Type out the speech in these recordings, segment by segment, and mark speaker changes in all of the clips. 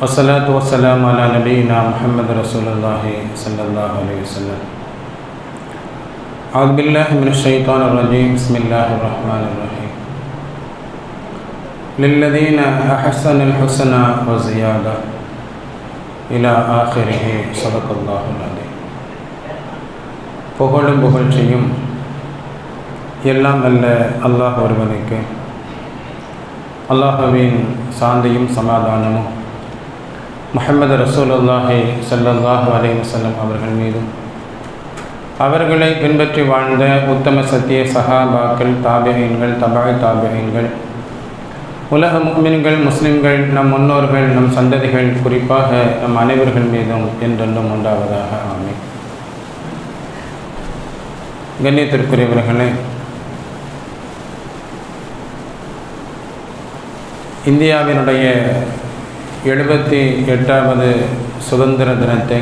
Speaker 1: والصلاة والسلام على نبينا محمد رسول الله صلى الله عليه وسلم أعوذ بالله من الشيطان الرجيم بسم الله الرحمن الرحيم للذين أحسن الحسنى وزيادة إلى آخره صدق الله العظيم புகழும் புகழ்ச்சியும் எல்லாம் அல்ல அல்லாஹ் ஒருவனுக்கு அல்லாஹுவின் சாந்தியும் சமாதானமும் முகமது ரசூலுல்லாஹி சல்லாஹூ அலி வசல்லம் அவர்கள் மீதும். அவர்களை பின்பற்றி வாழ்ந்த உத்தம சத்திய சஹாபாக்கள் தாபியங்கள் தபாய் தாபியங்கள் உலக முக்மின்கள் முஸ்லிம்கள் நம் முன்னோர்கள் நம் சந்ததிகள் குறிப்பாக நம் அனைவர்கள் மீதும் என்றென்றும் உண்டாவதாக ஆமை கண்ணியத்திற்குரியவர்களே இந்தியாவினுடைய எழுபத்தி எட்டாவது சுதந்திர தினத்தை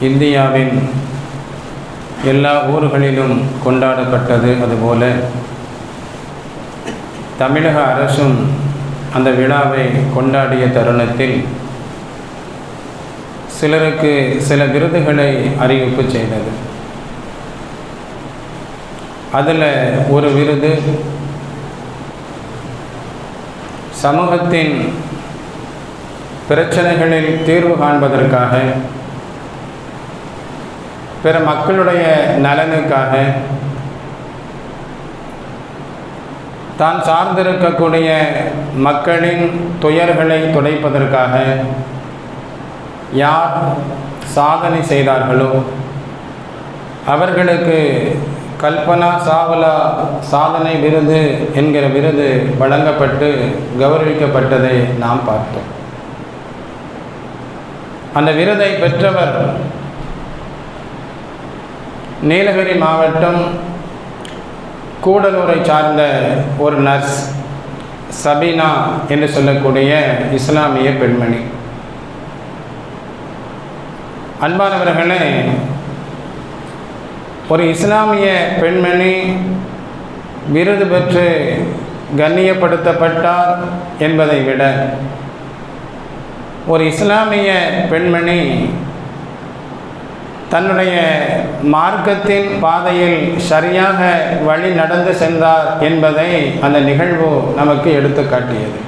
Speaker 1: இந்தியாவின் எல்லா ஊர்களிலும் கொண்டாடப்பட்டது அதுபோல தமிழக அரசும் அந்த விழாவை கொண்டாடிய தருணத்தில் சிலருக்கு சில விருதுகளை அறிவிப்பு செய்தது. அதில் ஒரு விருது சமூகத்தின் பிரச்சனைகளில் தீர்வு காண்பதற்காக பிற மக்களுடைய நலனுக்காக தான் சார்ந்திருக்கக்கூடிய மக்களின் துயர்களை துடைப்பதற்காக யார் சாதனை செய்தார்களோ அவர்களுக்கு கல்பனா சாவலா சாதனை விருது என்கிற விருது வழங்கப்பட்டு கௌரவிக்கப்பட்டதை நாம் பார்த்தோம். அந்த விருதை பெற்றவர் நீலகிரி மாவட்டம் கூடலூரை சார்ந்த ஒரு நர்ஸ் சபீனா என்று சொல்லக்கூடிய இஸ்லாமிய பெண்மணி. அன்பானவர்களே ஒரு இஸ்லாமிய பெண்மணி விருது பெற்று கண்ணியப்படுத்தப்பட்டார் என்பதை விட ஒரு இஸ்லாமிய பெண்மணி தன்னுடைய மார்க்கத்தின் பாதையில் சரியாக வழி நடந்து சென்றார் என்பதை அந்த நிகழ்வு நமக்கு எடுத்து காட்டியது.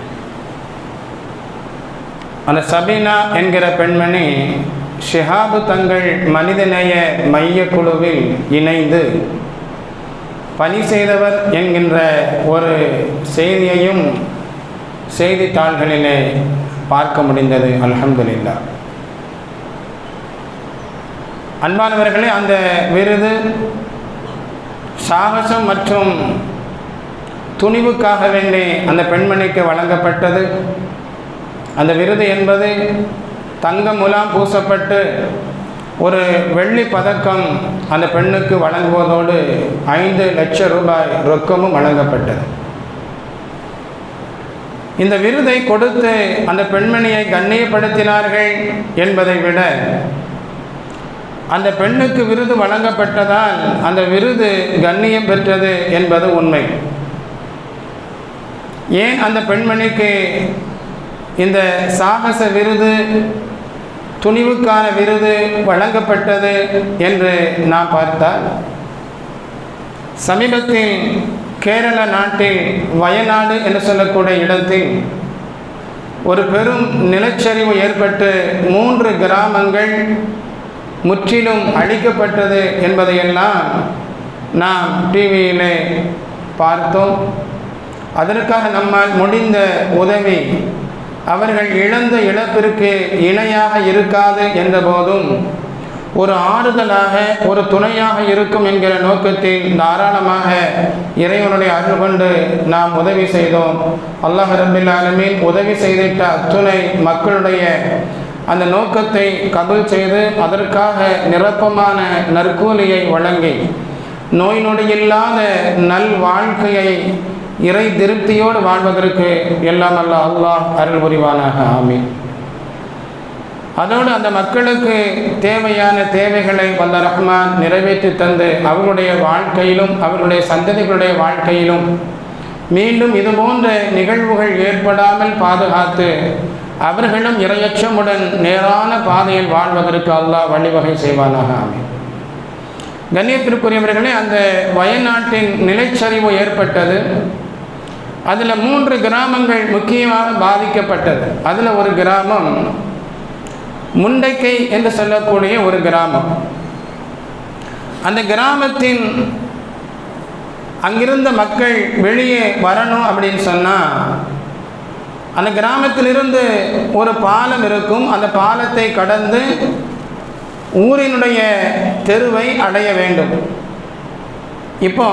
Speaker 1: அந்த சபீனா என்கிற பெண்மணி ஷிஹாபு தங்கள் மனிதநேய மைய குழுவில் இணைந்து பணி செய்தவர் என்கின்ற ஒரு செய்தியையும் செய்தித்தாள்களிலே பார்க்க முடிந்தது. அல்ஹம்துலில்லா. அன்பானவர்களே அந்த விருது சாகசம் மற்றும் துணிவுக்காக வேண்டி அந்த பெண்மணிக்கு வழங்கப்பட்டது. அந்த விருது என்பது தங்க முலாம் பூசப்பட்டு ஒரு வெள்ளி பதக்கம் அந்த பெண்ணுக்கு வழங்குவதோடு ஐந்து லட்சம் ரூபாய் ரொக்கமும் வழங்கப்பட்டது. இந்த விருதை கொடுத்து அந்த பெண்மணியை கண்ணியப்படுத்தினார்கள் என்பதை விட அந்த பெண்ணுக்கு விருது வழங்கப்பட்டதால் அந்த விருது கண்ணியம் பெற்றது என்பது உண்மை. ஏன் அந்த பெண்மணிக்கு இந்த சாகச விருது துணிவுக்கான விருது வழங்கப்பட்டது என்று நாம் பார்த்தால் சமீபத்தில் கேரள நாட்டில் வயநாடு என்று சொல்லக்கூடிய இடத்தில் ஒரு பெரும் நிலச்சரிவு ஏற்பட்டு மூன்று கிராமங்கள் முற்றிலும் அழிக்கப்பட்டது என்பதையெல்லாம் நாம் டிவியிலே பார்த்தோம். அதற்காக நம்மால் முடிந்த உதவி அவர்கள் இழந்த இழப்பிற்கு இணையாக இருக்காது என்ற போதும் ஒரு ஆறுதலாக ஒரு துணையாக இருக்கும் என்கிற நோக்கத்தில் தாராளமாக இறைவனுடைய அருள் கொண்டு நாம் உதவி செய்தோம். அல்லாஹ் ரபில் உதவி செய்திட்ட அத்துணை மக்களுடைய அந்த நோக்கத்தை கபல் செய்து அதற்காக நிரப்பமான நற்கூலியை வழங்கி நோய் நொடியில்லாத நல் வாழ்க்கையை இறை திருப்தியோடு வாழ்வதற்கு எல்லாம் அல்ல அல்லாஹ் அருள் புரிவானாக ஆமீன். அதோடு அந்த மக்களுக்கு தேவையான தேவைகளை வல்ல ரஹ்மான் நிறைவேற்றி தந்து அவர்களுடைய வாழ்க்கையிலும் அவர்களுடைய சந்ததிகளுடைய வாழ்க்கையிலும் மீண்டும் இதுபோன்ற நிகழ்வுகள் ஏற்படாமல் பாதுகாத்து அவர்களும் இரையச்சமுடன் நேரான பாதையில் வாழ்வதற்கு அல்லாஹ் வழிவகை செய்வானாக. ஆமீன். கண்ணியத்திற்குரியவர்களே அந்த வயநாட்டின் நிலைச்சரிவு ஏற்பட்டது. அதில் மூன்று கிராமங்கள் முக்கியமாக பாதிக்கப்பட்டது. அதில் ஒரு கிராமம் முண்டைக்கை என்று சொல்லக்கூடிய ஒரு கிராமம். அந்த கிராமத்தின் அங்கிருந்த மக்கள் வெளியே வரணும் அப்படின்னு சொன்னால் அந்த கிராமத்திலிருந்து ஒரு பாலம் இருக்கும். அந்த பாலத்தை கடந்து ஊரினுடைய தெருவை அடைய வேண்டும். இப்போ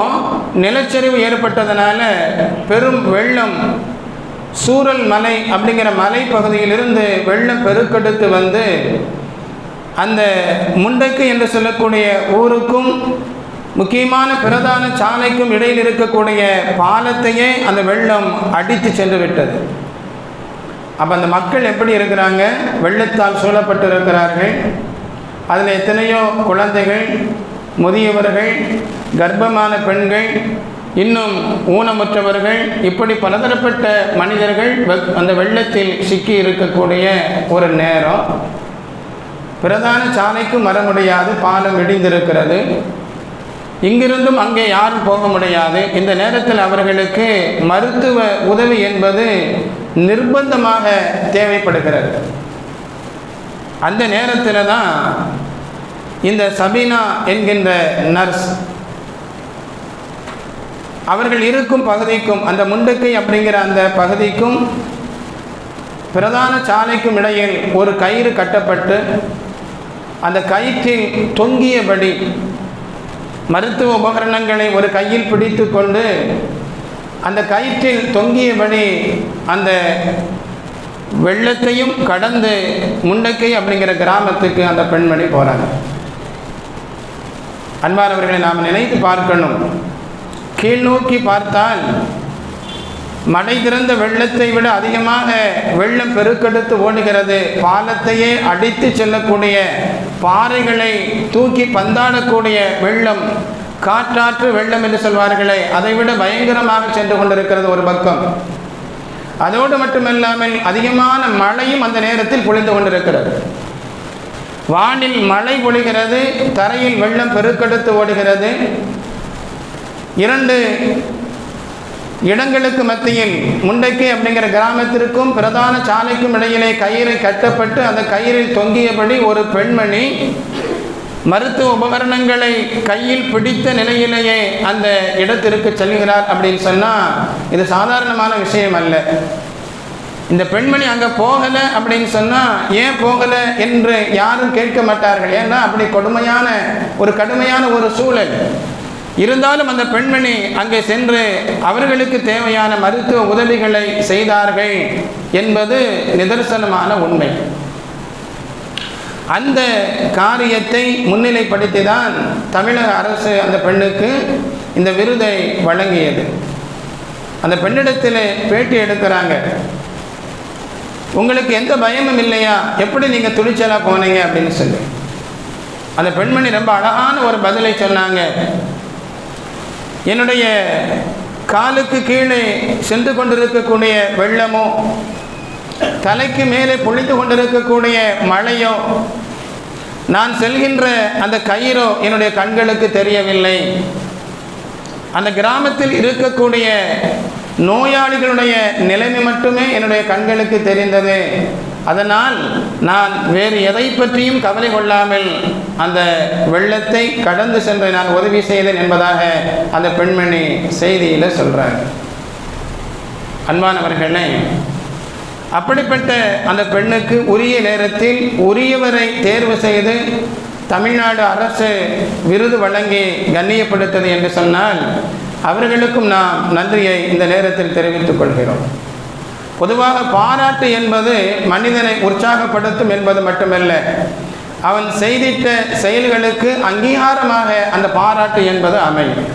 Speaker 1: நிலச்சரிவு ஏற்பட்டதுனால பெரும் வெள்ளம் சூரல் மலை அப்படிங்கிற மலை பகுதியிலிருந்து வெள்ளம் பெருக்கெடுத்து வந்து அந்த முண்டைக்கு என்று சொல்லக்கூடிய ஊருக்கும் முக்கியமான பிரதான சாலைக்கும் இடையில் இருக்கக்கூடிய பாலத்தையே அந்த வெள்ளம் அடித்து சென்று விட்டது அப்போ அந்த மக்கள் எப்படி இருக்கிறாங்க? வெள்ளத்தால் சூழப்பட்டு இருக்கிறார்கள் அதில் எத்தனையோ குழந்தைகள் முதியவர்கள் கர்ப்பமான பெண்கள் இன்னும் ஊனமுற்றவர்கள் இப்படி பலதரப்பட்ட மனிதர்கள் அந்த வெள்ளத்தில் சிக்கி இருக்கக்கூடிய ஒரு நேரம். பிரதான சாலைக்கும் வர முடியாது பாலம் இடிந்திருக்கிறது. இங்கிருந்தும் அங்கே யாரும் போக முடியாது. இந்த நேரத்தில் அவர்களுக்கு மருத்துவ உதவி என்பது நிர்பந்தமாக தேவைப்படுகிறது. அந்த நேரத்தில் தான் இந்த சபீனா என்கின்ற நர்ஸ் அவர்கள் இருக்கும் பகுதிக்கும் அந்த முண்டுக்கை அப்படிங்கிற அந்த பகுதிக்கும் பிரதான சாலைக்கும் இடையில் ஒரு கயிறு கட்டப்பட்டு அந்த கயிற்றில் தொங்கியபடி மருத்துவ உபகரணங்களை ஒரு கையில் பிடித்து கொண்டு அந்த கயிற்றில் தொங்கியபடி அந்த வெள்ளத்தையும் கடந்து முண்டக்கை அப்படிங்கிற கிராமத்துக்கு அந்த பெண்மணி போகிறாங்க அன்பானவர்களை நாம் நினைத்து பார்க்கணும். கீழ் நோக்கி பார்த்தால் மடை திறந்த வெள்ளத்தை விட அதிகமாக வெள்ளம் பெருக்கெடுத்து ஓடுகிறது. பாலத்தையே அடித்து செல்லக்கூடிய பாறைகளை தூக்கி பந்தாடக்கூடிய வெள்ளம் காற்றாற்று வெள்ளம் என்று சொல்வார்களே அதைவிட பயங்கரமாக சென்று கொண்டிருக்கிறது ஒரு பக்கம். அதோடு மட்டுமல்லாமல் அதிகமான மழையும் அந்த நேரத்தில் பொழிந்து கொண்டிருக்கிறது. வானில் மழை பொழிகிறது தரையில் வெள்ளம் பெருக்கெடுத்து ஓடுகிறது. இரண்டு இடங்களுக்கு மத்தியில் முண்டைக்கு அப்படிங்கிற கிராமத்திற்கும் பிரதான சாலைக்கும் இடையிலே கயிறை கட்டப்பட்டு அந்த கயிறில் தொங்கியபடி ஒரு பெண்மணி மருத்துவ உபகரணங்களை கையில் பிடித்த நிலையிலேயே அந்த இடத்திற்கு செல்கிறார் அப்படின்னு சொன்னால் இது சாதாரணமான விஷயம் அல்ல. இந்த பெண்மணி அங்கே போகலை அப்படின்னு சொன்னால் ஏன் போகலை என்று யாரும் கேட்க மாட்டார்கள். ஏன்னா அப்படி கொடுமையான ஒரு கடுமையான ஒரு சூழல். இருந்தாலும் அந்த பெண்மணி அங்கே சென்று அவர்களுக்கு தேவையான மருத்துவ உதவிகளை செய்தார்கள் என்பது நிதர்சனமான உண்மை. அந்த காரியத்தை முன்னிலைப்படுத்தி தான் தமிழக அரசு அந்த பெண்ணுக்கு இந்த விருதை வழங்கியது. அந்த பெண்ணிடத்தில் பேட்டி எடுக்கிறாங்க. உங்களுக்கு எந்த பயமும் இல்லையா? எப்படி நீங்கள் துணிச்சலாக போனீங்க? அப்படின்னு சொல்லி. அந்த பெண்மணி ரொம்ப அழகான ஒரு பதிலை சொன்னாங்க. என்னுடைய காலுக்கு கீழே சென்று கொண்டிருக்கக்கூடிய வெள்ளமோ தலைக்கு மேலே பொழித்து கொண்டிருக்கக்கூடிய மழையோ நான் செல்கின்ற அந்த கயிறோ என்னுடைய கண்களுக்கு தெரியவில்லை. அந்த கிராமத்தில் இருக்கக்கூடிய நோயாளிகளுடைய நிலைமை மட்டுமே என்னுடைய கண்களுக்கு தெரிந்தது. அதனால் நான் வேறு எதை பற்றியும் கவலை கொள்ளாமல் அந்த வெள்ளத்தை கடந்து சென்று நான் உதவி செய்தேன் என்பதாக அந்த பெண்மணி செய்தியில் சொல்கிறார் அன்பானவர்களே அப்படிப்பட்ட அந்த பெண்ணுக்கு உரிய நேரத்தில் உரியவரை தேர்வு செய்து தமிழ்நாடு அரசு விருது வழங்கி கண்ணியப்படுத்தது என்று சொன்னால் அவர்களுக்கும் நாம் நன்றியை இந்த நேரத்தில் தெரிவித்துக் கொள்கிறோம். பொதுவாக பாராட்டு என்பது மனிதனை உற்சாகப்படுத்தும் என்பது மட்டுமல்ல. அவன் செய்திட்ட செயல்களுக்கு அங்கீகாரமாக அந்த பாராட்டு என்பது அமையும்.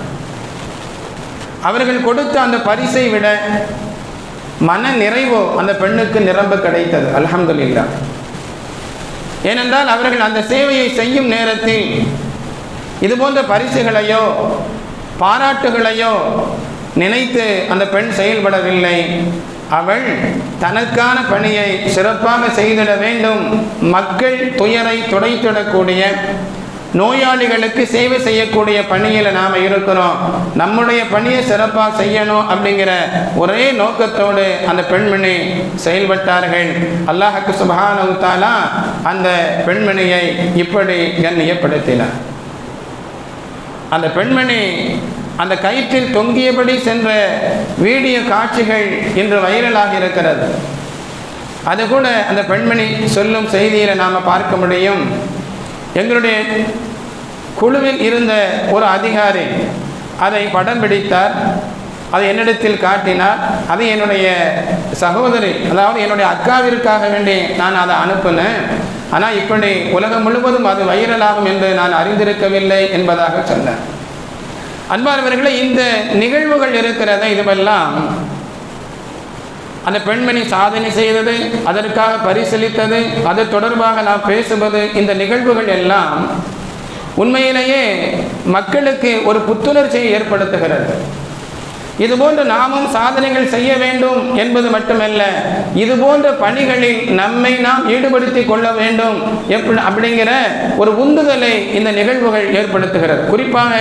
Speaker 1: அவர்கள் கொடுத்த அந்த பரிசை விட மன நிறைவோ அந்த பெண்ணுக்கு நிரம்ப கிடைத்தது. அல்ஹம்துலில்லாஹ். ஏனென்றால் அவர்கள் அந்த சேவையை செய்யும் நேரத்தில் இது போன்ற பரிசுகளையோ பாராட்டுகளையோ நினைத்து அந்த பெண் செயல்படவில்லை. அவள் தனக்கான பணியை சிறப்பாக செய்திட வேண்டும். மக்கள் துயரை துடைத்திடக்கூடிய நோயாளிகளுக்கு சேவை செய்யக்கூடிய பணியில் நாம் இருக்கிறோம். நம்முடைய பணியை சிறப்பாக செய்யணும் அப்படிங்கிற ஒரே நோக்கத்தோடு அந்த பெண்மணி செயல்பட்டார்கள். அல்லாஹக்கு சுபஹானஹு தஆலா அந்த பெண்மணியை இப்படி கண்ணியப்படுத்தினார். அந்த பெண்மணி அந்த கயிற்றில் தொங்கியபடி சென்ற வீடியோ காட்சிகள் இன்று வைரலாக இருக்கிறது. அது கூட அந்த பெண்மணி சொல்லும் செய்தியில் நாம் பார்க்க முடியும். எங்களுடைய குழுவில் இருந்த ஒரு அதிகாரி அதை படம் பிடித்தார். அதை என்னிடத்தில் காட்டினார். அதை என்னுடைய சகோதரி அதாவது என்னுடைய அக்காவிற்காக வேண்டி நான் அதை அனுப்பினேன். ஆனால் இப்படி உலகம் முழுவதும் அது வைரலாகும் என்று நான் அறிந்திருக்கவில்லை என்பதாக சொன்னேன் அன்பானவர்களே இந்த நிகழ்வுகள் இருக்கிறத இதுவெல்லாம் அந்த பெண்மணி சாதனை செய்தது அதற்காக பரிசீலித்தது அது தொடர்பாக நாம் பேசுவது இந்த நிகழ்வுகள் எல்லாம் உண்மையிலேயே மக்களுக்கு ஒரு புத்துணர்ச்சியை ஏற்படுத்துகிறது. இதுபோன்று நாமும் சாதனைகள் செய்ய வேண்டும் என்பது மட்டுமல்ல இது போன்ற பணிகளில் நம்மை நாம் ஈடுபடுத்தி கொள்ள வேண்டும் எப்படி அப்படிங்கிற ஒரு உந்துதலை இந்த நிகழ்வுகள் ஏற்படுத்துகிறது. குறிப்பாக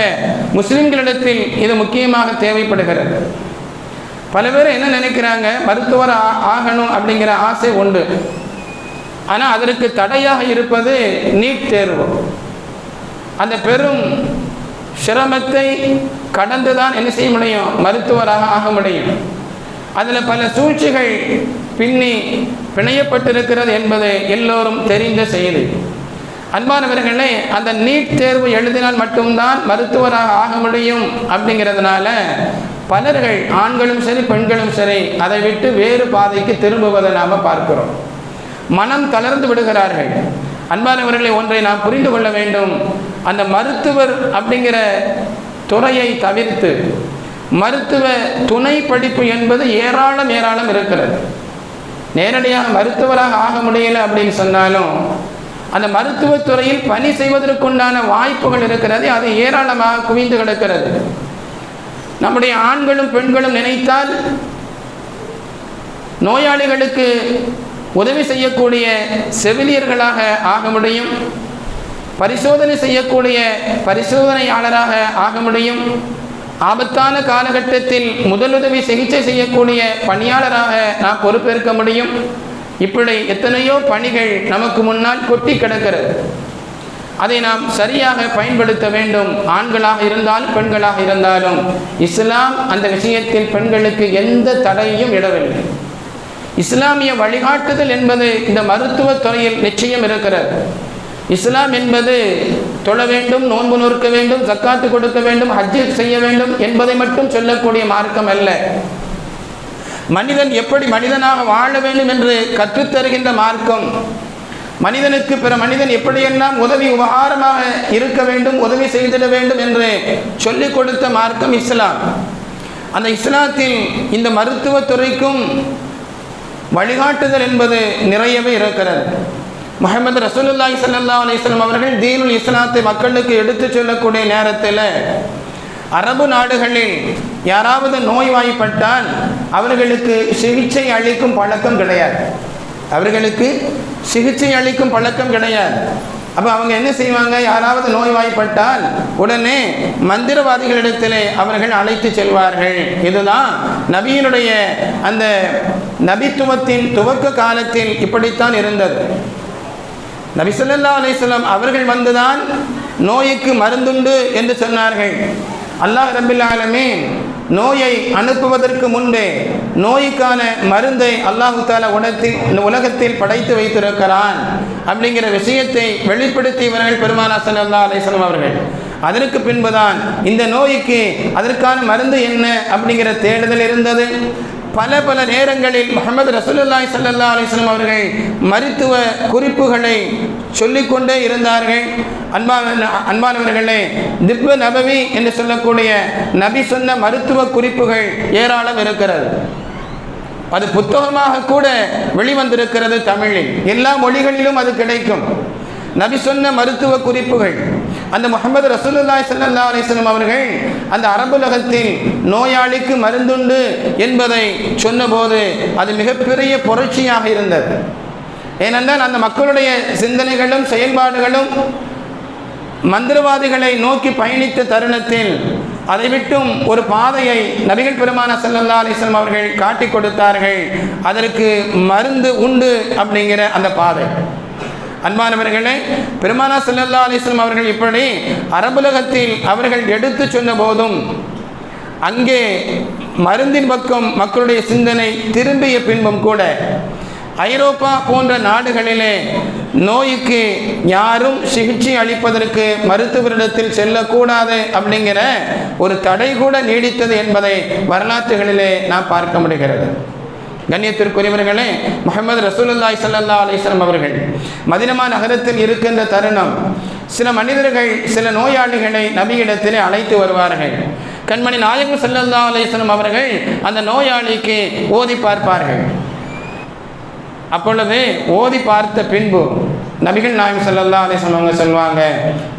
Speaker 1: முஸ்லிம்களிடத்தில் இது முக்கியமாக தேவைப்படுகிறது. பல பேர் என்ன நினைக்கிறாங்க? மருத்துவர் ஆ- ஆகணும் அப்படிங்கிற ஆசை உண்டு. ஆனால் அதற்கு தடையாக இருப்பது நீட் தேர்வு. அந்த பெரும் சிரமத்தை கடந்துதான் என்ன செய்ய முடியும்? மருத்துவராக ஆக முடியும். அதில் பல சூழ்ச்சிகள் பின்னி பிணையப்பட்டிருக்கிறது என்பது எல்லோரும் தெரிந்த செய்தி. அன்பானவர்களே அந்த நீட் தேர்வு எழுதினால் மட்டும்தான் மருத்துவராக ஆக முடியும் அப்படிங்கிறதுனால பலர்கள் ஆண்களும் சரி பெண்களும் சரி அதை விட்டு வேறு பாதைக்கு திரும்புவதை நாம் பார்க்கிறோம். மனம் தளர்ந்து விடுகிறார்கள். அன்பானவர்களை ஒன்றை நாம் புரிந்து கொள்ள வேண்டும். அந்த மருத்துவர் அப்படிங்கிற துறையை தவிர்த்து மருத்துவ துணை படிப்பு என்பது ஏராளம் ஏராளம் இருக்கிறது. நேரடியாக மருத்துவராக ஆக முடியல அப்படின்னு சொன்னாலும் அந்த மருத்துவத் துறையில் பணி செய்வதற்குண்டான வாய்ப்புகள் இருக்கிறது அது ஏராளமாக குவிந்து கிடக்கிறது. நம்முடைய ஆண்களும் பெண்களும் நினைத்தால் நோயாளிகளுக்கு உதவி செய்யக்கூடிய செவிலியர்களாக ஆக முடியும் பரிசோதனை செய்யக்கூடிய பரிசோதனையாளராக ஆக முடியும் ஆபத்தான காலகட்டத்தில் முதலுதவி சிகிச்சை செய்யக்கூடிய பணியாளராக நாம் பொறுப்பேற்க முடியும். இப்படி எத்தனையோ பணிகள் நமக்கு முன்னால் கொட்டி கிடக்கிறது. அதை நாம் சரியாக பயன்படுத்த வேண்டும். ஆண்களாக இருந்தாலும் பெண்களாக இருந்தாலும். இஸ்லாம் அந்த விஷயத்தில் பெண்களுக்கு எந்த தடையும் இடவில்லை. இஸ்லாமிய வழிகாட்டுதல் என்பது இந்த மருத்துவ துறையில் நிச்சயம் இருக்கிறது. இஸ்லாம் என்பது தொழ வேண்டும் நோன்பு நொறுக்க வேண்டும் சக்காத்து கொடுக்க வேண்டும் ஹஜ்ஜு செய்ய வேண்டும் என்பதை மட்டும் சொல்லக்கூடிய மார்க்கம் அல்ல. மனிதன் எப்படி மனிதனாக வாழ வேண்டும் என்று கற்றுத்தருகின்ற மார்க்கம் மனிதனுக்கு பிற மனிதன் எப்படியெல்லாம் உதவி உபகாரமாக இருக்க வேண்டும் உதவி செய்திட வேண்டும் என்று சொல்லிக் கொடுத்த மார்க்கம் இஸ்லாம். அந்த இஸ்லாத்தில் இந்த மருத்துவத்துறைக்கும் வழிகாட்டுதல் என்பது நிறையவே இருக்கிறது. முகமது ரசூலுல்லாஹி ஸல்லல்லாஹு அலிஸ்லாம் அவர்கள் தீனுல் இஸ்லாத்தை மக்களுக்கு எடுத்துச் சொல்லக்கூடிய நேரத்தில் அரபு நாடுகளில் யாராவது நோய்வாய்ப்பட்டால் அவர்களுக்கு சிகிச்சை அளிக்கும் பழக்கம் கிடையாது. அவர்களுக்கு சிகிச்சை அளிக்கும் பழக்கம் கிடையாது. அப்போ அவங்க என்ன செய்வாங்க? யாராவது நோய்வாய்ப்பட்டால் உடனே மந்திரவாதிகளிடத்திலே அவர்கள் அழைத்து செல்வார்கள். இதுதான் நபியினுடைய அந்த நபித்துவத்தின் துவக்க காலத்தில் இப்படித்தான் இருந்தது. நபி ஸல்லல்லாஹு அவர்கள் வந்துதான் நோய்க்கு மருந்துண்டு என்று சொன்னார்கள். அல்லாஹ் ரபில் ஆலமீன் நோயை அனுப்புவதற்கு முன்பே நோய்க்கான மருந்தை அல்லாஹு தாலா உலகத்தில் இந்த உலகத்தில் படைத்து வைத்திருக்கிறான் அப்படிங்கிற விஷயத்தை வெளிப்படுத்தியவர்கள் பெருமானா ஸல்லல்லாஹு அலைஹி வஸல்லம் அவர்கள். அதற்கு பின்புதான் இந்த நோய்க்கு அதற்கான மருந்து என்ன அப்படிங்கிற தேடுதல் இருந்தது. பல பல நேரங்களில் முகமது ரசூலுல்லாய் சல்லா அலைஹி அவர்கள் மருத்துவ குறிப்புகளை சொல்லிக்கொண்டே இருந்தார்கள். அன்பான அன்பானவர்களே திப்ப நபவி என்று சொல்லக்கூடிய நபி சொன்ன மருத்துவ குறிப்புகள் ஏராளம் இருக்கிறது. அது புத்தகமாக கூட வெளிவந்திருக்கிறது தமிழில். எல்லா மொழிகளிலும் அது கிடைக்கும். நபி சொன்ன மருத்துவ குறிப்புகள் அந்த முகமது ரசூலுல்லாய் சல்லா அலிஸ்லம் அவர்கள் அந்த அரபுலகத்தில் நோயாளிக்கு மருந்துண்டு என்பதை சொன்னபோது அது மிகப்பெரிய புரட்சியாக இருந்தது. ஏனென்றால் அந்த மக்களுடைய சிந்தனைகளும் செயல்பாடுகளும் மந்திரவாதிகளை நோக்கி பயணித்த தருணத்தில் அதை விட்டும் ஒரு பாதையை நபிகள் பெருமான சல்லல்லா அலிஸ்லாம் அவர்கள் காட்டி கொடுத்தார்கள். அதற்கு மருந்து உண்டு அப்படிங்கிற அந்த பாதை. அன்பானவர்களே பெருமானா சல்லல்லா அலிஸ்லாம் அவர்கள் இப்படி அரபுலகத்தில் அவர்கள் எடுத்து சொன்ன போதும் அங்கே மருந்தின் பக்கம் மக்களுடைய சிந்தனை திரும்பிய பின்பும் கூட ஐரோப்பா போன்ற நாடுகளிலே நோய்க்கு யாரும் சிகிச்சை அளிப்பதற்கு மருத்துவரிடத்தில் செல்லக்கூடாது அப்படிங்கிற ஒரு தடை கூட நீடித்தது என்பதை வரலாற்றுகளிலே நாம் பார்க்க முடிகிறது. கண்ணியத்திற்குரியவர்களே முகமது ரசூலுல்லாய் சல்லா அலிஸ்லாம் அவர்கள் மதினமா நகரத்தில் இருக்கின்ற தருணம் சில மனிதர்கள் சில நோயாளிகளை நபியிடத்திலே அழைத்து வருவார்கள். கண்மணி நாயகம் சல்லல்லா அலிஸ்லாம் அவர்கள் அந்த நோயாளிக்கு ஓதி பார்ப்பார்கள். அப்பொழுது ஓதி பார்த்த பின்பு நபிகள் நாயகம் சல்லல்லா அலிஸ்லாம் அவங்க சொல்லுவாங்க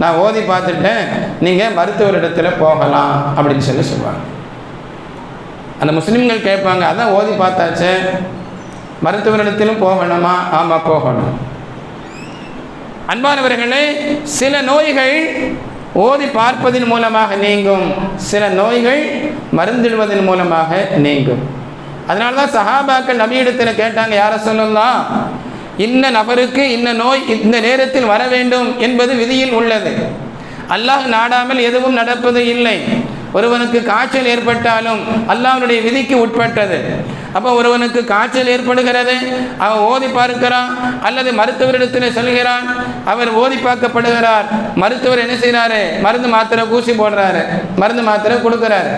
Speaker 1: நான் ஓதி பார்த்துட்டேன் நீங்கள் மருத்துவரிடத்தில் போகலாம் அப்படின்னு சொல்லி சொல்லுவாங்க. அந்த முஸ்லீம்கள் கேட்பாங்க அதான் ஓதி பார்த்தாச்சே. மருத்துவரிடத்திலும் போகணுமா? ஆமாம் போகணும். அன்பானவர்களே சில நோய்கள் ஓதி பார்ப்பதன் மூலமாக நீங்கும். சில நோய்கள் மருந்திடுவதன் மூலமாக நீங்கும். அதனால தான் சஹாபாக்கள் நபியிடத்தில் கேட்டாங்க யாரை சொல்லலாம் இன்ன நபருக்கு இன்ன நோய் இந்த நேரத்தில் வர வேண்டும் என்பது விதியில் உள்ளது. அல்லாஹ் நாடாமல் எதுவும் நடப்பது இல்லை. ஒருவனுக்கு காய்ச்சல் ஏற்பட்டாலும் அல்லாவுடைய விதிக்கு உட்பட்டது. அப்போ ஒருவனுக்கு காய்ச்சல் ஏற்படுகிறது. அவன் ஓதி பார்க்கிறான். அல்லது மருத்துவரிடத்தில் செல்கிறான். அவர் ஓதி பார்க்கப்படுகிறார். மருத்துவர் என்ன செய்கிறாரு? மருந்து மாத்திரை ஊசி போடுறாரு. மருந்து மாத்திரை கொடுக்குறாரு.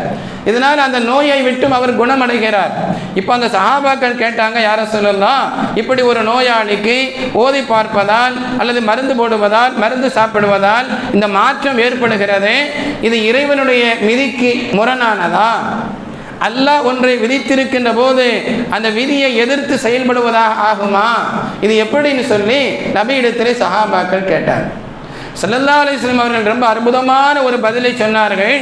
Speaker 1: இதனால் அந்த நோயை விட்டும் அவர் குணமடைகிறார். இப்போ அந்த சஹாபாக்கள் கேட்டாங்க யாரை சொல்லலாம் இப்படி ஒரு நோயாளிக்கு ஓதி பார்ப்பதால் அல்லது மருந்து போடுவதால் மருந்து சாப்பிடுவதால் இந்த மாற்றம் ஏற்படுகிறது இது இறைவனுடைய மிதிக்கு முரணானதா? அல்லாஹ் ஒன்றை விதித்திருக்கின்ற போது அந்த விதியை எதிர்த்து செயல்படுவதாக ஆகுமா? இது எப்படின்னு சொல்லி நபியிடத்திலே சஹாபாக்கள் கேட்டார். சல்லல்லா அலிஸ்லாம் அவர்கள் ரொம்ப அற்புதமான ஒரு பதிலை சொன்னார்கள்.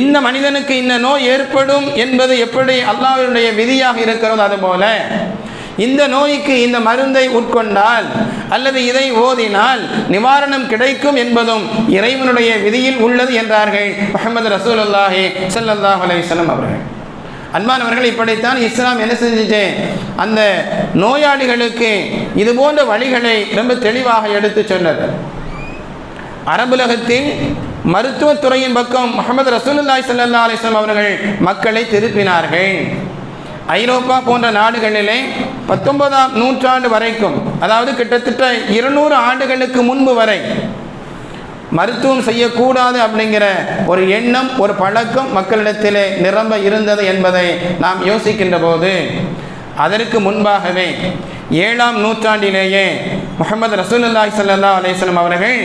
Speaker 1: இந்த மனிதனுக்கு இந்த நோய் ஏற்படும் என்பது எப்படி அல்லாஹ்வுடைய விதியாக இருக்கிறதோ அதுபோல இந்த நோய்க்கு இந்த மருந்தை உட்கொண்டால் அல்லது இதை ஓதினால் நிவாரணம் கிடைக்கும் என்பதும் இறைவனுடைய விதியில் உள்ளது என்றார்கள் முகமது ரசூல் அல்லாஹி சல்லாஹ் வஸல்லம் அவர்கள். அன்பானவர்கள் இப்படித்தான் இஸ்லாம் என்ன செஞ்சுட்டு அந்த நோயாளிகளுக்கு இது போன்ற வழிகளை ரொம்ப தெளிவாக எடுத்து சொன்னது. அரபுலகத்தில் மருத்துவத்துறையின் பக்கம் முகமது ரசூலுல்லாய் சல்லா அலிஸ்லாம் அவர்கள் மக்களை திருப்பினார்கள். ஐரோப்பா போன்ற நாடுகளிலே பத்தொன்பதாம் நூற்றாண்டு வரைக்கும் அதாவது கிட்டத்தட்ட இருநூறு ஆண்டுகளுக்கு முன்பு வரை மருத்துவம் செய்யக்கூடாது அப்படிங்கிற ஒரு எண்ணம் ஒரு பழக்கம் மக்களிடத்திலே நிரம்ப இருந்தது என்பதை நாம் யோசிக்கின்ற போது அதற்கு முன்பாகவே ஏழாம் நூற்றாண்டிலேயே முகமது ரசூலுல்லாஹி சல்லா அலேஸ்லம் அவர்கள்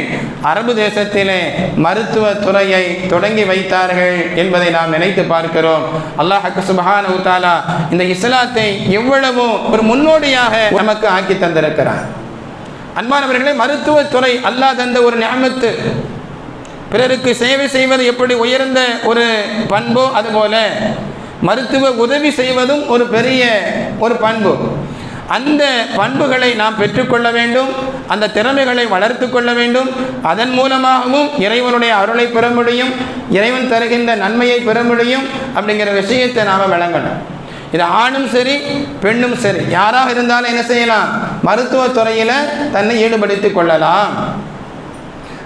Speaker 1: அரபு தேசத்திலே மருத்துவ துறையை தொடங்கி வைத்தார்கள் என்பதை நாம் நினைத்து பார்க்கிறோம். அல்லாஹ் சுபஹான உத்தாலா இந்த இஸ்லாத்தை எவ்வளவோ ஒரு முன்னோடியாக நமக்கு ஆக்கி தந்திருக்கிறார் அன்பானவர்களே மருத்துவத்துறை அல்லாஹ் தந்த ஒரு ஞாபகத்து பிறருக்கு சேவை செய்வது எப்படி உயர்ந்த ஒரு பண்போ அதுபோல மருத்துவ உதவி செய்வதும் ஒரு பெரிய ஒரு பண்பு. அந்த பண்புகளை நாம் பெற்றுக்கொள்ள வேண்டும். அந்த திறமைகளை வளர்த்து கொள்ள வேண்டும். அதன் மூலமாகவும் இறைவனுடைய அருளை பெற முடியும். இறைவன் தருகின்ற நன்மையை பெற முடியும் அப்படிங்கிற விஷயத்தை நாம் விளங்கணும். இது ஆணும் சரி பெண்ணும் சரி. யாராக இருந்தாலும் என்ன செய்யலாம்? மருத்துவத்துறையில் தன்னை ஈடுபடுத்திக் கொள்ளலாம்.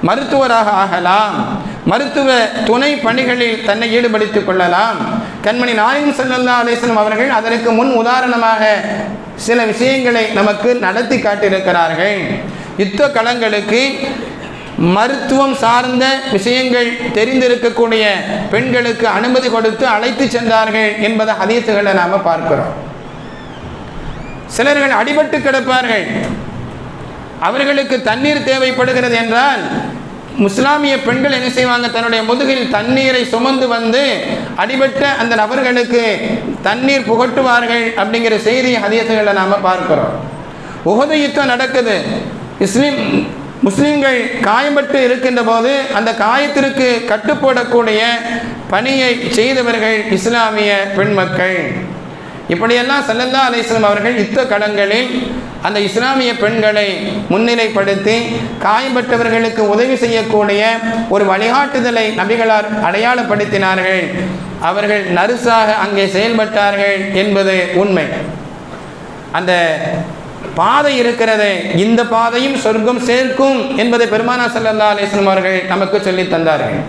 Speaker 1: மருத்துவராக ஆகலாம். மருத்துவ துணை பணிகளில் தன்னை ஈடுபடுத்திக் கொள்ளலாம். கண்மணி நாயகம் சல்லல்லா அலேஸ்லம் அவர்கள் அதற்கு முன் உதாரணமாக சில விஷயங்களை நமக்கு நடத்தி காட்டியிருக்கிறார்கள். யுத்த களங்களுக்கு மருத்துவம் சார்ந்த விஷயங்கள் தெரிந்திருக்கக்கூடிய பெண்களுக்கு அனுமதி கொடுத்து அழைத்து சென்றார்கள் என்பதை ஹதீசுகளை நாம் பார்க்கிறோம். சிலர்கள் அடிபட்டு கிடப்பார்கள். அவர்களுக்கு தண்ணீர் தேவைப்படுகிறது என்றால் முஸ்லாமிய பெண்கள் என்ன செய்வாங்க? தன்னுடைய முதுகில் தண்ணீரை சுமந்து வந்து அடிபட்ட அந்த நபர்களுக்கு தண்ணீர் புகட்டுவார்கள் அப்படிங்கிற செய்தி ஹதியத்துகளை நாம் பார்க்கிறோம். உகது யுத்தம் நடக்குது. இஸ்லீம் முஸ்லீம்கள் காயம்பட்டு இருக்கின்ற போது அந்த காயத்திற்கு கட்டுப்போடக்கூடிய பணியை செய்தவர்கள் இஸ்லாமிய பெண் மக்கள் இப்படியெல்லாம் சல்லல்லா அலிஸ்லாம் அவர்கள் யுத்த கடங்களில் அந்த இஸ்லாமிய பெண்களை முன்னிலைப்படுத்தி காயம்பட்டவர்களுக்கு உதவி செய்யக்கூடிய ஒரு வழிகாட்டுதலை நபிகளார் அடையாளப்படுத்தினார்கள். அவர்கள் நர்ஸாக அங்கே செயல்பட்டார்கள் என்பது உண்மை. அந்த பாதை இருக்கிறது. இந்த பாதையும் சொர்க்கம் சேர்க்கும் என்பதை பெருமானா சல்லல்லா அலிஸ்லாம் அவர்கள் நமக்கு சொல்லித் தந்தார்கள்.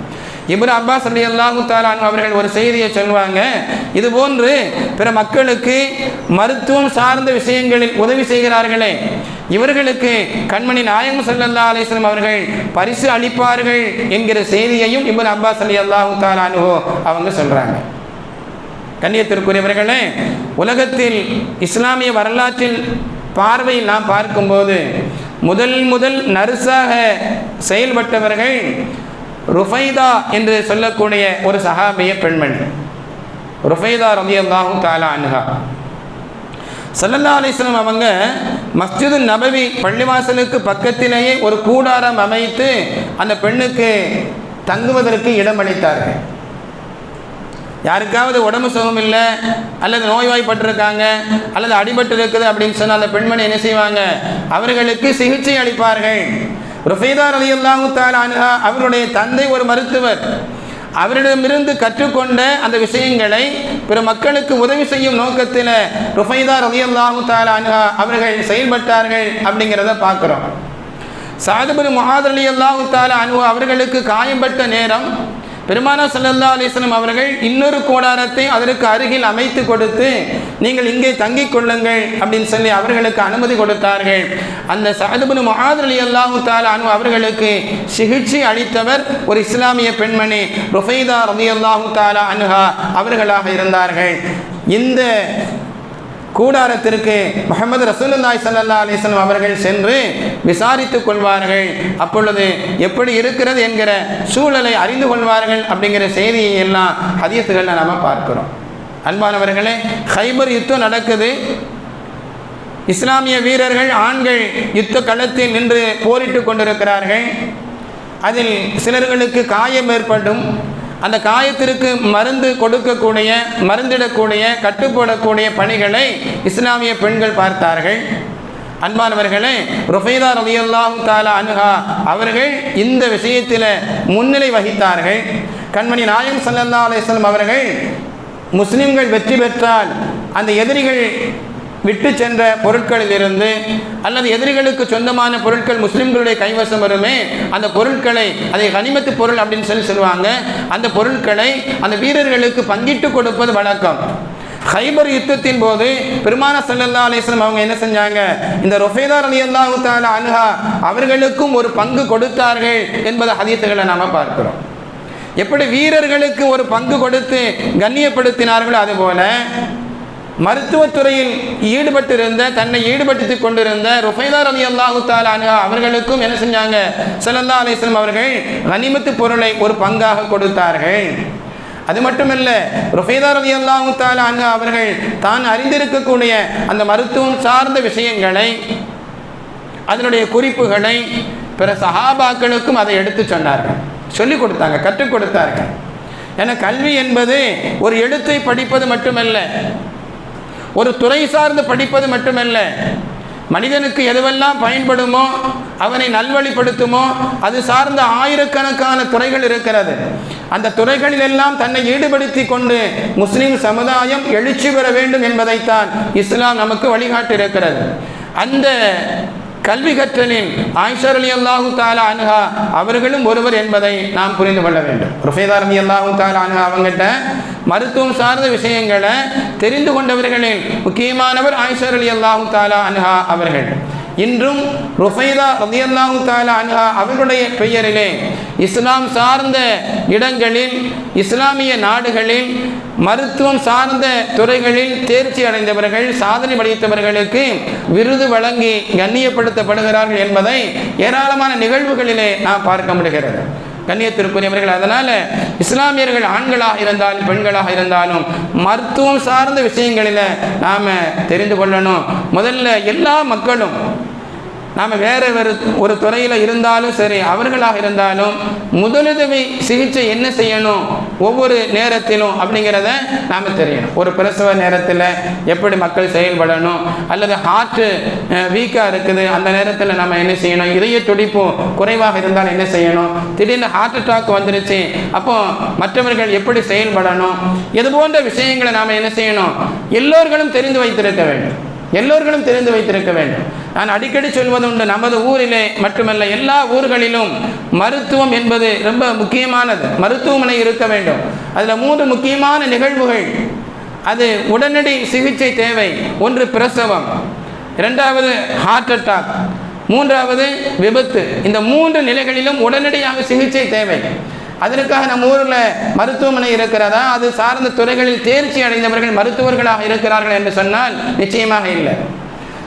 Speaker 1: இப்ரு அப்பாஸ் அலி அல்லாஹு தாலான் அவர்கள் ஒரு செய்தியை சொல்லுவாங்க. இது போன்று பிற மக்களுக்கு மருத்துவம் சார்ந்த விஷயங்களில் உதவி செய்கிறார்களே. இவர்களுக்கு கண்மணி நாயகம் சல்லல்லா அலிஸ்லம் அவர்கள் பரிசு அளிப்பார்கள் என்கிற செய்தியையும் இபுன் அப்பாஸ் அலி அல்லாஹு தாலானுவோ அவங்க சொல்கிறாங்க கண்ணியத்திற்குரியவர்களே உலகத்தில் இஸ்லாமிய வரலாற்றில் பார்வையில் நாம் பார்க்கும்போது முதல் முதல் நர்ஸாக செயல்பட்டவர்கள் ருஃபைதா என்று சொல்லக்கூடிய ஒரு சஹாபிய பெண்மணி. ருஃபைதா ரலியல்லாஹு தாலா அன்ஹா. சல்லல்லா அலிஸ்லாம் அவங்க மஸ்ஜிது நபவி பள்ளிவாசலுக்கு பக்கத்திலேயே ஒரு கூடாரம் அமைத்து அந்த பெண்ணுக்கு தங்குவதற்கு இடம் அளித்தார்கள். யாருக்காவது உடம்பு சுகம் இல்லை அல்லது நோய்வாய்ப்பட்டிருக்காங்க அல்லது அடிபட்டு இருக்குது அப்படின்னு சொன்னால் அந்த பெண்மணி என்ன செய்வாங்க? அவர்களுக்கு சிகிச்சை அளிப்பார்கள். ருஃபீதார் அலி அல்லாஹு தாலா அவருடைய தந்தை ஒரு மருத்துவர். அவரிடமிருந்து கற்றுக்கொண்ட அந்த விஷயங்களை பிற மக்களுக்கு உதவி செய்யும் நோக்கத்தில் ருஃபைதா ரலி அல்லாஹு தாலா அவர்கள் செயல்பட்டார்கள் அப்படிங்கிறத பார்க்குறோம். சாதுபுரி முகாதர் அலி அல்லாஹு தாலா அனு அவர்களுக்கு காயம்பட்ட நேரம் பெருமானா சல்லல்லா அலிஸ்லம் அவர்கள் இன்னொரு கோடாரத்தை அதற்கு அருகில் அமைத்து கொடுத்து நீங்கள் இங்கே தங்கிக் கொள்ளுங்கள் அப்படின்னு சொல்லி அவர்களுக்கு அனுமதி கொடுத்தார்கள். அந்த சஹதுபின் மஹாத் அலி அல்லாஹு தாலா அனு அவர்களுக்கு சிகிச்சை அளித்தவர் ஒரு இஸ்லாமிய பெண்மணி ருஃபைதா ரதி அல்லாஹு தாலா அனுஹா அவர்களாக இருந்தார்கள். இந்த கூடாரத்திற்கு முகமது ரசூலுல்லாய் சல்லா அலிஸ்லாம் அவர்கள் சென்று விசாரித்துக் கொள்வார்கள். அப்பொழுது எப்படி இருக்கிறது என்கிற சூழலை அறிந்து கொள்வார்கள் அப்படிங்கிற செய்தியை எல்லாம் ஹதீசுகளில் நாம் பார்க்கிறோம். அன்பானவர்களே ஹைபர் யுத்தம் நடக்குது. இஸ்லாமிய வீரர்கள் ஆண்கள் யுத்த களத்தில் நின்று போரிட்டு கொண்டிருக்கிறார்கள். அதில் சிலர்களுக்கு காயம் ஏற்படும் அந்த காயத்திற்கு மருந்து கொடுக்கக்கூடிய மருந்திடக்கூடிய கட்டுப்போடக்கூடிய பணிகளை இஸ்லாமிய பெண்கள் பார்த்தார்கள். அன்பானவர்களே ருஃபைதா ரலியல்லாஹு தாலா அனுஹா அவர்கள் இந்த விஷயத்தில் முன்னிலை வகித்தார்கள். கண்மணி நாயம் சல்லல்லா அலிஸ்லாம் அவர்கள் முஸ்லிம்கள் வெற்றி பெற்றால் அந்த எதிரிகள் விட்டு சென்ற பொருட்களிலிருந்து அல்லது எதிரிகளுக்கு சொந்தமான பொருட்கள் முஸ்லிம்களுடைய கைவசம் வருமே அந்த பொருட்களை அதை கனிமத்து பொருள் அப்படின்னு சொல்லி சொல்லுவாங்க. அந்த பொருட்களை அந்த வீரர்களுக்கு பங்கிட்டு கொடுப்பது வழக்கம். ஹைபர் யுத்தத்தின் போது பெருமான சல்லல்லா அலிஸ்லம் அவங்க என்ன செஞ்சாங்க? இந்த ரொஃபேதார் அலி அல்லாஹு தாலா அவர்களுக்கும் ஒரு பங்கு கொடுத்தார்கள் என்பதை ஹதீத்துகளை நாம் பார்க்கிறோம். எப்படி வீரர்களுக்கு ஒரு பங்கு கொடுத்து கண்ணியப்படுத்தினார்களோ அதுபோல மருத்துவத்துறையில் ஈடுபட்டிருந்த தன்னை ஈடுபடுத்திக் கொண்டிருந்த ருஃபைதார் அலி அல்லாஹு தாலா அவர்களுக்கும் என்ன செஞ்சாங்க? சல்லல்லா அலிஸ்லம் அவர்கள் கனிமத்து பொருளை ஒரு பங்காக கொடுத்தார்கள். அது மட்டுமல்ல ருஃபைதார் அலி அல்லாஹு தாலா அவர்கள் தான் அறிந்திருக்கக்கூடிய அந்த மருத்துவம் சார்ந்த விஷயங்களை அதனுடைய குறிப்புகளை பிற சஹாபாக்களுக்கும் அதை எடுத்து சொன்னார்கள். சொல்லிக் கொடுத்தாங்க கற்றுக் கொடுத்தார்கள். என கல்வி என்பது ஒரு எழுத்தை படிப்பது மட்டுமல்ல ஒரு துறை சார்ந்து படிப்பது மட்டுமல்ல மனிதனுக்கு எதுவெல்லாம் பயன்படுமோ அவனை நல்வழிப்படுத்துமோ அது சார்ந்த ஆயிரக்கணக்கான துறைகள் இருக்கிறது. அந்த துறைகளில் எல்லாம் தன்னை ஈடுபடுத்தி கொண்டு முஸ்லிம் சமுதாயம் எழுச்சி பெற வேண்டும் என்பதைத்தான் இஸ்லாம் நமக்கு வழிகாட்டி இருக்கிறது. அந்த கல்வி கற்றலின் ஆயிஷர் அலி அல்லாஹு தாலா அனுகா அவர்களும் ஒருவர் என்பதை நாம் புரிந்து கொள்ள வேண்டும். ருஃபேதார் அலி அல்லாஹு தாலா அனுகா அவங்ககிட்ட மருத்துவம் சார்ந்த விஷயங்களை தெரிந்து கொண்டவர்களில் முக்கியமானவர் ஆயிஷர் அலி அல்லாஹு தாலா அன்ஹா அவர்கள். இன்றும் ருஃபைதா ரதியல்லாஹு தாலா அன்ஹா அவர்களுடைய பெயரிலே இஸ்லாம் சார்ந்த இடங்களில் இஸ்லாமிய நாடுகளில் மருத்துவம் சார்ந்த துறைகளில் தேர்ச்சி அடைந்தவர்கள் சாதனை படைத்தவர்களுக்கு விருது வழங்கி கண்ணியப்படுத்தப்படுகிறார்கள் என்பதை ஏராளமான நிகழ்வுகளிலே நாம் பார்க்க முடிகிறது. கண்ணியத்திற்குரியவர்கள் அதனால் இஸ்லாமியர்கள் ஆண்களாக இருந்தாலும் பெண்களாக இருந்தாலும் மருத்துவம் சார்ந்த விஷயங்களில் நாம் தெரிந்து கொள்ளணும். முதல்ல எல்லா மக்களும் நாம் வேறு வேறு ஒரு துறையில் இருந்தாலும் சரி அவர்களாக இருந்தாலும் முதலுதவி சிகிச்சை என்ன செய்யணும் ஒவ்வொரு நேரத்திலும் அப்படிங்கிறத நாம் தெரியணும். ஒரு பிரசவ நேரத்தில் எப்படி மக்கள் செயல்படணும் அல்லது ஹார்ட்டு வீக்காக இருக்குது அந்த நேரத்தில் நம்ம என்ன செய்யணும் இதய துடிப்பு குறைவாக இருந்தால் என்ன செய்யணும் திடீர்னு ஹார்ட் அட்டாக் வந்துருச்சு அப்போ மற்றவர்கள் எப்படி செயல்படணும் இது போன்ற விஷயங்களை நாம் என்ன செய்யணும் எல்லோர்களும் தெரிந்து வைத்திருக்க வேண்டும். எல்லோர்களும் தெரிந்து வைத்திருக்க வேண்டும். நான் அடிக்கடி சொல்வது உண்டு நமது ஊரிலே மட்டுமல்ல எல்லா ஊர்களிலும் மருத்துவம் என்பது ரொம்ப முக்கியமானது. மருத்துவமனை இருக்க வேண்டும். அதில் மூன்று முக்கியமான நிகழ்வுகள். அது உடனடி சிகிச்சை தேவை ஒன்று பிரசவம் இரண்டாவது ஹார்ட் அட்டாக் மூன்றாவது விபத்து. இந்த மூன்று நிலைகளிலும் உடனடியாக சிகிச்சை தேவை. அதற்காக நம்ம ஊரில் மருத்துவமனை இருக்கிறதா? அது சார்ந்த துறைகளில் தேர்ச்சி அடைந்தவர்கள் மருத்துவர்களாக இருக்கிறார்கள் என்று சொன்னால் நிச்சயமாக இல்லை.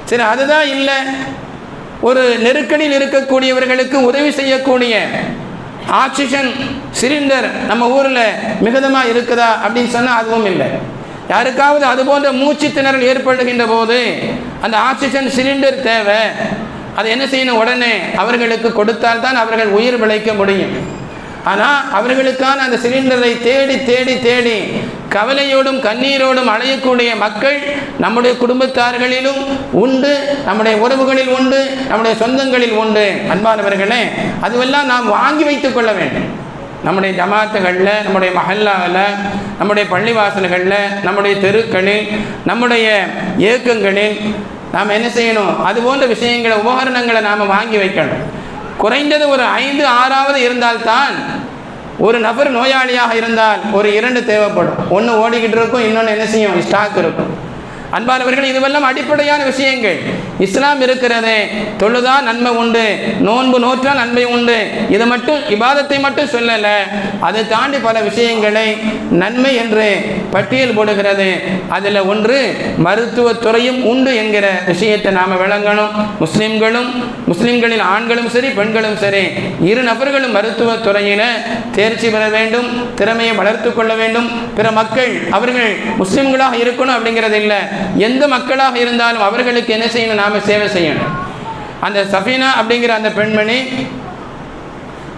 Speaker 1: சரி அதுதான் இல்லை. ஒரு நெருக்கடியில் இருக்கக்கூடியவர்களுக்கு உதவி செய்யக்கூடிய ஆக்சிஜன் சிலிண்டர் நம்ம ஊரில் மிகுதமாக இருக்குதா அப்படின்னு சொன்னால் அதுவும் இல்லை. யாருக்காவது அது போன்ற மூச்சு திணறல் ஏற்படுகின்ற போது அந்த ஆக்சிஜன் சிலிண்டர் தேவை. அதை என்ன செய்யணும்? உடனே அவர்களுக்கு கொடுத்தால் தான் அவர்கள் உயிர் விளைக்க முடியும். ஆனால் அவர்களுக்கான அந்த சிலிண்டரை தேடி தேடி தேடி கவலையோடும் கண்ணீரோடும் அலையக்கூடிய மக்கள் நம்முடைய குடும்பத்தார்களிலும் உண்டு நம்முடைய உறவுகளில் உண்டு நம்முடைய சொந்தங்களில் உண்டு. அன்பானவர்களே அதுவெல்லாம் நாம் வாங்கி வைத்துக் கொள்ள வேண்டும். நம்முடைய ஜமாத்துகளில் நம்முடைய மஹல்லாவில் நம்முடைய பள்ளிவாசல்களில் நம்முடைய தெருக்களில் நம்முடைய இயக்கங்களில் நாம் என்ன செய்யணும்? அது போன்ற விஷயங்களை உபகரணங்களை நாம் வாங்கி வைக்கணும். குறைந்தது ஒரு ஐந்து ஆறாவது இருந்தால்தான் ஒரு நபர் நோயாளியாக இருந்தால் ஒரு இரண்டு தேவைப்படும். ஒன்று ஓடிக்கிட்டு இருக்கும் இன்னொன்று என்ன செய்யும்? ஸ்டாக் இருக்கும். அன்பானவர்கள் இதுவெல்லாம் அடிப்படையான விஷயங்கள். இஸ்லாம் இருக்கிறது தொழுதா நன்மை உண்டு நோன்பு நோற்றால் நன்மை உண்டு. இது மட்டும் இபாதத்தை மட்டும் சொல்லலை. அதை தாண்டி பல விஷயங்களை நன்மை என்று பட்டியல் போடுகிறது. அதில் ஒன்று மருத்துவத்துறையும் உண்டு என்கிற விஷயத்தை நாம் விளங்கணும். முஸ்லிம்களும் முஸ்லிம்களில் ஆண்களும் சரி பெண்களும் சரி இரு நபர்களும் மருத்துவத்துறையில் தேர்ச்சி பெற வேண்டும் திறமையை வளர்த்து கொள்ள வேண்டும். பிற மக்கள் அவர்கள் முஸ்லிம்களாக இருக்கணும் அப்படிங்கிறது இல்லை. எந்த மக்களாக இருந்தாலும் அவர்களுக்கு என்ன செய்யணும்? நாம சேவை செய்யணும். அந்த சஃபீனா அப்படிங்கிற அந்த பெண்மணி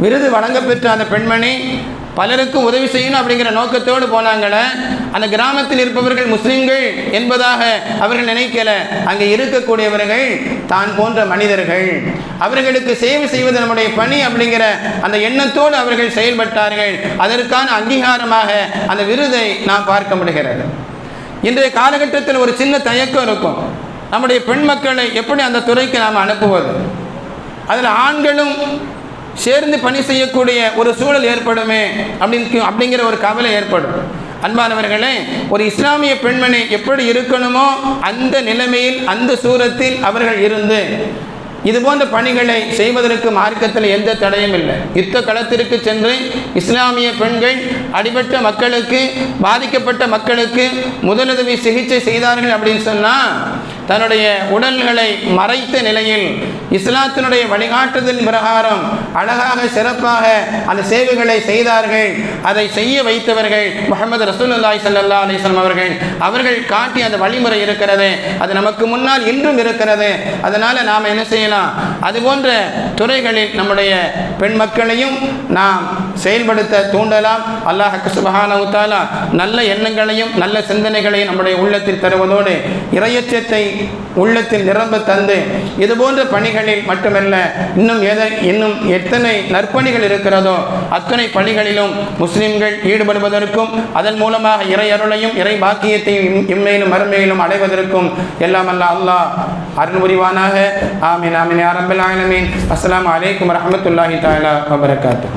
Speaker 1: விருது வழங்கப்பெற்ற அந்த பெண்மணி பலருக்கும் உதவி செய்யணும் அப்படிங்கிற நோக்கத்தோடு போனாங்களே அந்த கிராமத்தில் இருப்பவர்கள் முஸ்லீம்கள் என்பதாக அவர்கள் நினைக்கல. அங்கே இருக்கக்கூடியவர்கள் தான் போன்ற மனிதர்கள். அவர்களுக்கு சேவை செய்வது நம்முடைய பணி அப்படிங்கிற அந்த எண்ணத்தோடு அவர்கள் செயல்பட்டார்கள். அதற்கான அங்கீகாரமாக அந்த விருதை நாம் பார்க்க முடிகிறது. இன்றைய காலகட்டத்தில் ஒரு சின்ன தயக்கம் இருக்கும். நம்முடைய பெண் மக்களை எப்படி அந்த துறைக்கு நாம் அனுப்புவது? அதில் ஆண்களும் சேர்ந்து பணி செய்யக்கூடிய ஒரு சூழல் ஏற்படுமே அப்படின்னு அப்படிங்கிற ஒரு கவலை ஏற்படும். அன்பானவர்களே ஒரு இஸ்லாமிய பெண்மணி எப்படி இருக்கணுமோ அந்த நிலைமையில் அந்த சூரத்தில் அவர்கள் இருந்து இது போன்ற பணிகளை செய்வதற்கு மார்க்கத்தில் எந்த தடையும் இல்லை. யுத்த களத்திற்கு சென்று இஸ்லாமிய பெண்கள் அடிபட்ட மக்களுக்கு பாதிக்கப்பட்ட மக்களுக்கு முதலுதவி சிகிச்சை செய்தார்கள் அப்படின்னு சொன்னால் தன்னுடைய உடல்களை மறைத்த நிலையில் இஸ்லாத்தினுடைய வழிகாட்டுதல் பிரகாரம் அழகாக சிறப்பாக அந்த சேவைகளை செய்தார்கள். அதை செய்ய வைத்தவர்கள் முகமது ரசூலுல்லாய் சல்லா அலிஸ்லாம் அவர்கள். அவர்கள் காட்டி அந்த வழிமுறை இருக்கிறது. அது நமக்கு முன்னால் இன்றும் இருக்கிறது. அதனால் நாம் என்ன செய்யலாம்? அது போன்ற துறைகளில் நம்முடைய பெண் மக்களையும் நாம் செயல்படுத்த தூண்டலாம். அல்லாஹ் சுபஹானவுத்தாலா நல்ல எண்ணங்களையும் நல்ல சிந்தனைகளையும் நம்முடைய உள்ளத்தில் தருவதோடு இரையச்சத்தை உள்ளத்தில் நிரம்ப தந்து இது பணிகள் பணிகளில் மட்டுமல்ல இன்னும் எதை இன்னும் எத்தனை நற்பணிகள் இருக்கிறதோ அத்தனை பணிகளிலும் முஸ்லிம்கள் ஈடுபடுவதற்கும் அதன் மூலமாக இறை அருளையும் இறை பாக்கியத்தையும் இம்மையிலும் மறுமையிலும் அடைவதற்கும் எல்லாம் அல்ல அல்லாஹ் அருள் புரிவானாக ஆமீன் ஆமீன் ஆரம்பில் ஆலமீன். அஸ்லாம் அலைக்கும் வரஹ்மத்துல்லாஹி தாலா வபரகாத்து